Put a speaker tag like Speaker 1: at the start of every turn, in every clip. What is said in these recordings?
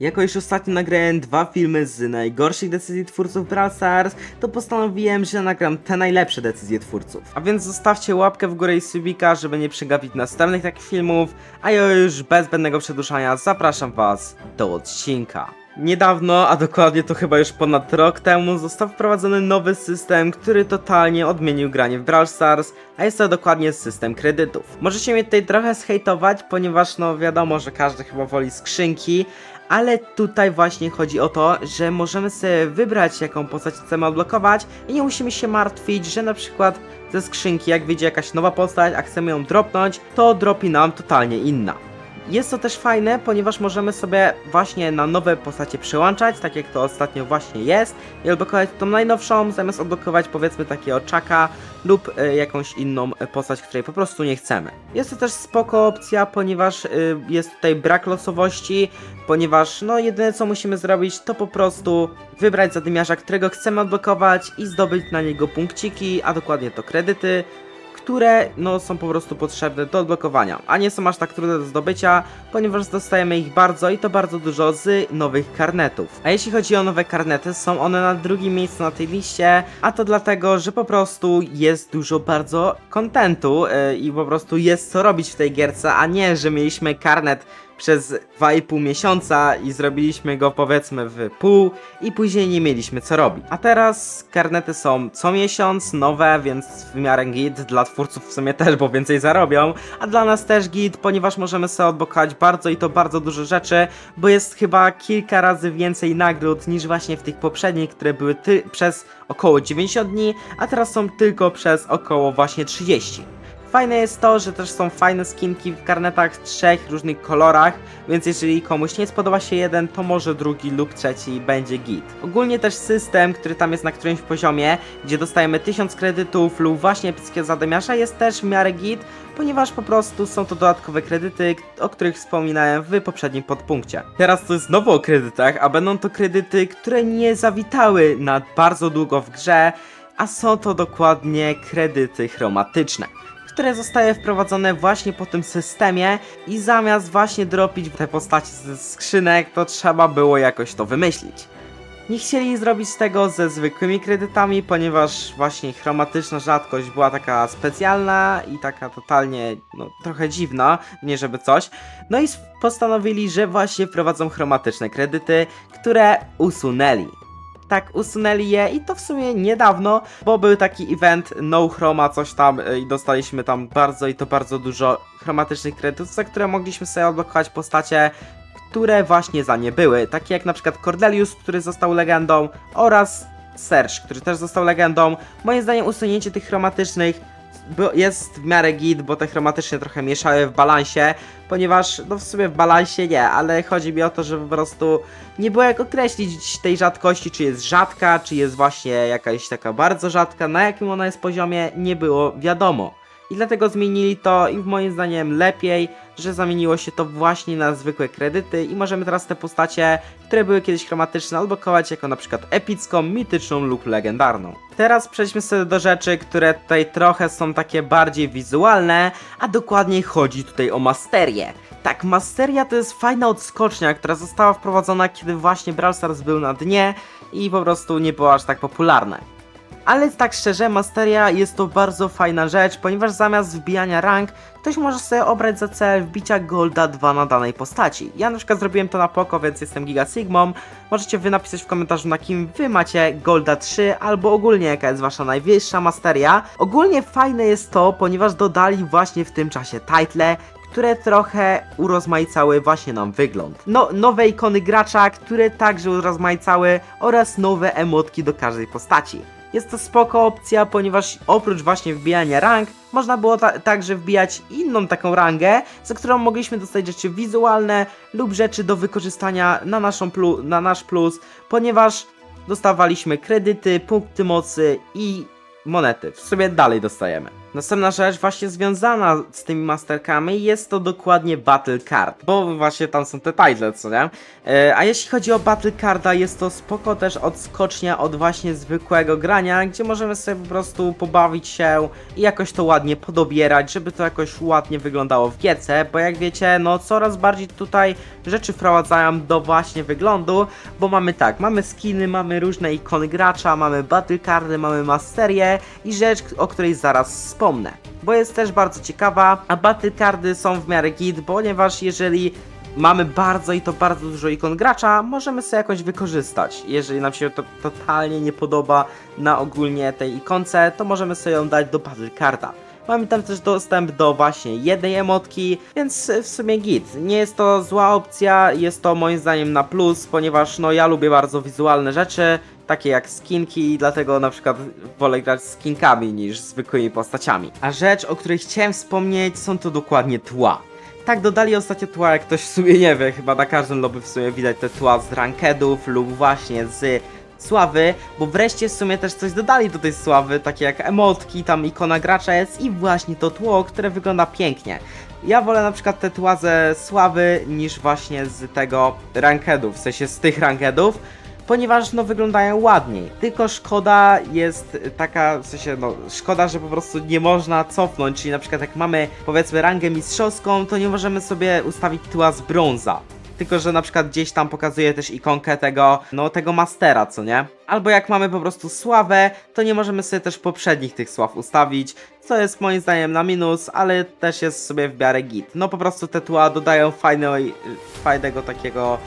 Speaker 1: Jako już ostatnio nagrałem dwa filmy z najgorszych decyzji twórców Brawl Stars, to postanowiłem, że nagram te najlepsze decyzje twórców. A więc zostawcie łapkę w górę i subika, żeby nie przegapić następnych takich filmów, a ja już bez zbędnego przedłużania zapraszam was do odcinka. Niedawno, a dokładnie to chyba już ponad rok temu, został wprowadzony nowy system, który totalnie odmienił granie w Brawl Stars, a jest to dokładnie system kredytów. Możecie mnie tutaj trochę zhejtować, ponieważ no wiadomo, że każdy chyba woli skrzynki, ale tutaj właśnie chodzi o to, że możemy sobie wybrać jaką postać chcemy odblokować i nie musimy się martwić, że na przykład ze skrzynki jak wyjdzie jakaś nowa postać, a chcemy ją dropnąć, to dropi nam totalnie inna. Jest to też fajne, ponieważ możemy sobie właśnie na nowe postacie przełączać, tak jak to ostatnio właśnie jest, i odblokować tą najnowszą, zamiast odblokować powiedzmy takiego czaka lub e, jakąś inną e, postać, której po prostu nie chcemy. Jest to też spoko opcja, ponieważ e, jest tutaj brak losowości, ponieważ no jedyne co musimy zrobić to po prostu wybrać zadymiarza, którego chcemy odblokować i zdobyć na niego punkciki, a dokładnie to kredyty, które no są po prostu potrzebne do odblokowania, a nie są aż tak trudne do zdobycia, ponieważ dostajemy ich bardzo i to bardzo dużo z nowych karnetów. A jeśli chodzi o nowe karnety, są one na drugim miejscu na tej liście, a to dlatego, że po prostu jest dużo bardzo kontentu yy, i po prostu jest co robić w tej gierce, a nie, że mieliśmy karnet przez 2,5 miesiąca i zrobiliśmy go powiedzmy w pół i później nie mieliśmy co robić. A teraz karnety są co miesiąc, nowe, więc w miarę git, dla twórców w sumie też, bo więcej zarobią, a dla nas też git, ponieważ możemy sobie odblokować bardzo i to bardzo dużo rzeczy, bo jest chyba kilka razy więcej nagród niż właśnie w tych poprzednich, które były przez około 90 dni, a teraz są tylko przez około właśnie 30. Fajne jest to, że też są fajne skinki w karnetach w trzech różnych kolorach, więc jeżeli komuś nie spodoba się jeden, to może drugi lub trzeci będzie git. Ogólnie też system, który tam jest na którymś poziomie, gdzie dostajemy 1000 kredytów lub właśnie epickiego zadymiarza jest też w miarę git, ponieważ po prostu są to dodatkowe kredyty, o których wspominałem w poprzednim podpunkcie. Teraz to jest znowu o kredytach, a będą to kredyty, które nie zawitały na bardzo długo w grze, a są to dokładnie kredyty chromatyczne które zostały wprowadzone właśnie po tym systemie i zamiast właśnie dropić te postaci ze skrzynek, to trzeba było jakoś to wymyślić. Nie chcieli zrobić tego ze zwykłymi kredytami, ponieważ właśnie chromatyczna rzadkość była taka specjalna i taka totalnie, no trochę dziwna, nie żeby coś. No i postanowili, że właśnie wprowadzą chromatyczne kredyty, które usunęli tak usunęli je i to w sumie niedawno, bo był taki event No Chroma, coś tam y, i dostaliśmy tam bardzo i to bardzo dużo chromatycznych kredytów, za które mogliśmy sobie odblokować postacie, które właśnie za nie były, takie jak na przykład Cordelius, który został legendą oraz Serge, który też został legendą. Moim zdaniem usunięcie tych chromatycznych jest w miarę git, bo te chromatyczne trochę mieszały w balansie, ponieważ, no w sumie w balansie nie, ale chodzi mi o to, że po prostu nie było jak określić tej rzadkości, czy jest rzadka, czy jest właśnie jakaś taka bardzo rzadka, na jakim ona jest poziomie, nie było wiadomo. I dlatego zmienili to i moim zdaniem lepiej, że zamieniło się to właśnie na zwykłe kredyty i możemy teraz te postacie, które były kiedyś chromatyczne, odblokować jako na przykład epicką, mityczną lub legendarną. Teraz przejdźmy sobie do rzeczy, które tutaj trochę są takie bardziej wizualne, a dokładniej chodzi tutaj o masterię. Tak, masteria to jest fajna odskocznia, która została wprowadzona, kiedy właśnie Brawl Stars był na dnie i po prostu nie była aż tak popularna. Ale tak szczerze, Masteria jest to bardzo fajna rzecz, ponieważ zamiast wbijania rank, ktoś może sobie obrać za cel wbicia Golda 2 na danej postaci. Ja na przykład zrobiłem to na Poko, więc jestem Giga Sigmą. Możecie wy napisać w komentarzu, na kim wy macie Golda 3, albo ogólnie jaka jest wasza najwyższa Masteria. Ogólnie fajne jest to, ponieważ dodali właśnie w tym czasie title, które trochę urozmaicały właśnie nam wygląd. No, nowe ikony gracza, które także urozmaicały oraz nowe emotki do każdej postaci. Jest to spoko opcja, ponieważ oprócz właśnie wbijania rank, można było ta także wbijać inną taką rangę, za którą mogliśmy dostać rzeczy wizualne lub rzeczy do wykorzystania na, naszą plu na nasz plus, ponieważ dostawaliśmy kredyty, punkty mocy i monety. W sumie dalej dostajemy. Następna rzecz właśnie związana z tymi masterkami jest to dokładnie Battle Card, bo właśnie tam są te title, co nie? E, a jeśli chodzi o Battle Carda, jest to spoko też odskocznia od właśnie zwykłego grania, gdzie możemy sobie po prostu pobawić się i jakoś to ładnie podobierać, żeby to jakoś ładnie wyglądało w gierce, bo jak wiecie, no coraz bardziej tutaj rzeczy wprowadzają do właśnie wyglądu, bo mamy tak, mamy skiny, mamy różne ikony gracza, mamy battle cardy, mamy masterie i rzecz, o której zaraz wspomnę. Bo jest też bardzo ciekawa, a battle cardy są w miarę git, ponieważ jeżeli mamy bardzo i to bardzo dużo ikon gracza, możemy sobie jakoś wykorzystać. Jeżeli nam się to totalnie nie podoba na ogólnie tej ikonce, to możemy sobie ją dać do battle carda. Mamy tam też dostęp do właśnie jednej emotki, więc w sumie git. Nie jest to zła opcja, jest to moim zdaniem na plus, ponieważ no ja lubię bardzo wizualne rzeczy, takie jak skinki, dlatego na przykład wolę grać skinkami niż zwykłymi postaciami. A rzecz, o której chciałem wspomnieć, są to dokładnie tła. Tak, dodali ostatnio tła, jak ktoś w sumie nie wie, chyba na każdym lobby w sumie widać te tła z rankedów lub właśnie z sławy, bo wreszcie w sumie też coś dodali do tej sławy, takie jak emotki, tam ikona gracza jest i właśnie to tło, które wygląda pięknie. Ja wolę na przykład te tła ze sławy niż właśnie z tego rankedów, w sensie z tych rankedów, ponieważ no wyglądają ładniej. Tylko szkoda jest taka, w sensie no szkoda, że po prostu nie można cofnąć, czyli na przykład jak mamy powiedzmy rangę mistrzowską, to nie możemy sobie ustawić tła z brąza. Tylko, że na przykład gdzieś tam pokazuje też ikonkę tego, no tego mastera, co nie? Albo jak mamy po prostu sławę, to nie możemy sobie też poprzednich tych sław ustawić, co jest moim zdaniem na minus, ale też jest sobie w miarę git. No po prostu te tła dodają fajnej, fajnego takiego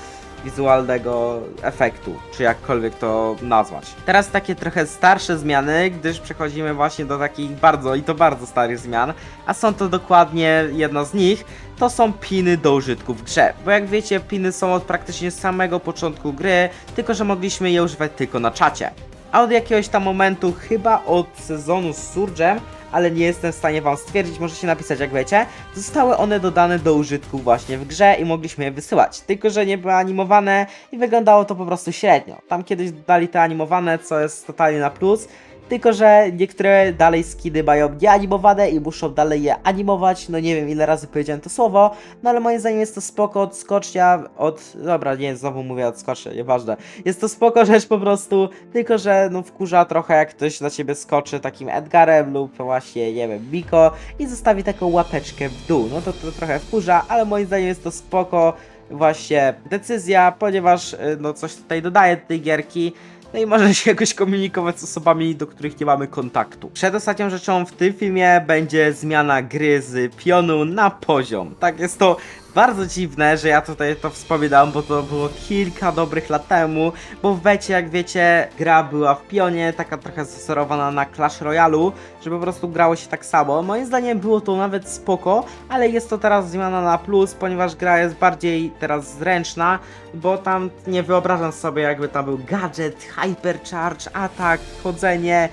Speaker 1: wizualnego efektu, czy jakkolwiek to nazwać. Teraz takie trochę starsze zmiany, gdyż przechodzimy właśnie do takich bardzo i to bardzo starych zmian, a są to dokładnie jedna z nich, to są piny do użytku w grze. Bo jak wiecie, piny są od praktycznie samego początku gry, tylko że mogliśmy je używać tylko na czacie. A od jakiegoś tam momentu, chyba od sezonu z Surge'em, ale nie jestem w stanie wam stwierdzić, możecie napisać jak wiecie, zostały one dodane do użytku właśnie w grze i mogliśmy je wysyłać. Tylko, że nie były animowane i wyglądało to po prostu średnio. Tam kiedyś dodali te animowane, co jest totalnie na plus, tylko, że niektóre dalej skiny mają nieanimowane i muszą dalej je animować. No nie wiem ile razy powiedziałem to słowo, no ale moim zdaniem jest to spoko odskocznia od. Dobra, nie, znowu mówię odskocznia, nieważne. Jest to spoko rzecz po prostu, tylko że no wkurza trochę jak ktoś na ciebie skoczy takim Edgarem lub właśnie, nie wiem, Miko i zostawi taką łapeczkę w dół. No to to trochę wkurza, ale moim zdaniem jest to spoko właśnie decyzja, ponieważ y, no coś tutaj dodaje do tej gierki. No i może się jakoś komunikować z osobami, do których nie mamy kontaktu. Przedostatnią rzeczą w tym filmie będzie zmiana gry z pionu na poziom. Tak jest to bardzo dziwne, że ja tutaj to wspominam, bo to było kilka dobrych lat temu, bo w becie, jak wiecie, gra była w pionie, taka trochę zasugerowana na Clash Royale, że po prostu grało się tak samo. Moim zdaniem było to nawet spoko, ale jest to teraz zmiana na plus, ponieważ gra jest bardziej teraz zręczna, bo tam nie wyobrażam sobie jakby tam był gadżet, hypercharge, atak, chodzenie,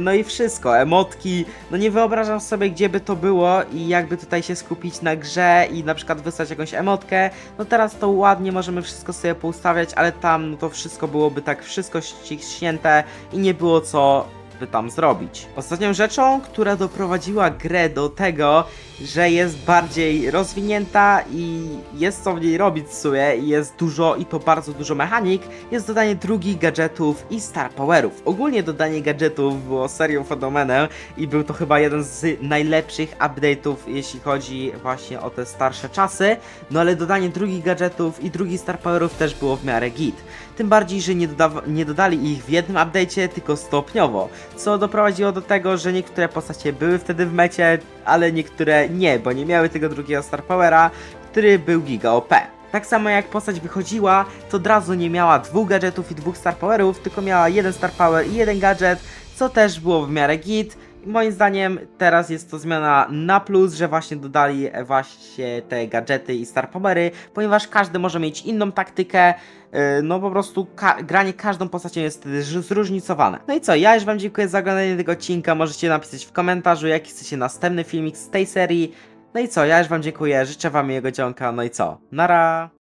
Speaker 1: no i wszystko, emotki, no nie wyobrażam sobie gdzie by to było i jakby tutaj się skupić na grze i na przykład wysłać jakąś emotkę, no teraz to ładnie możemy wszystko sobie poustawiać, ale tam no to wszystko byłoby tak wszystko ściśnięte i nie było co by tam zrobić. Ostatnią rzeczą, która doprowadziła grę do tego, że jest bardziej rozwinięta i jest co w niej robić w sumie jest dużo i to bardzo dużo mechanik, jest dodanie drugich gadżetów i star powerów. Ogólnie dodanie gadżetów było serią fenomenem i był to chyba jeden z najlepszych update'ów, jeśli chodzi właśnie o te starsze czasy, no ale dodanie drugich gadżetów i drugich star powerów też było w miarę git. Tym bardziej, że nie, nie dodali ich w jednym update'cie, tylko stopniowo, co doprowadziło do tego, że niektóre postacie były wtedy w mecie, ale niektóre nie, bo nie miały tego drugiego Star Powera, który był giga OP. Tak samo jak postać wychodziła, to od razu nie miała dwóch gadżetów i dwóch Star Powerów, tylko miała jeden Star Power i jeden gadżet, co też było w miarę git. Moim zdaniem teraz jest to zmiana na plus, że właśnie dodali właśnie te gadżety i Star Powery, ponieważ każdy może mieć inną taktykę, yy, no po prostu ka- granie każdą postacią jest zróżnicowane. No i co, ja już wam dziękuję za oglądanie tego odcinka, możecie napisać w komentarzu jaki chcecie następny filmik z tej serii. No i co, ja już wam dziękuję, życzę wam miłego dzionka, no i co, nara!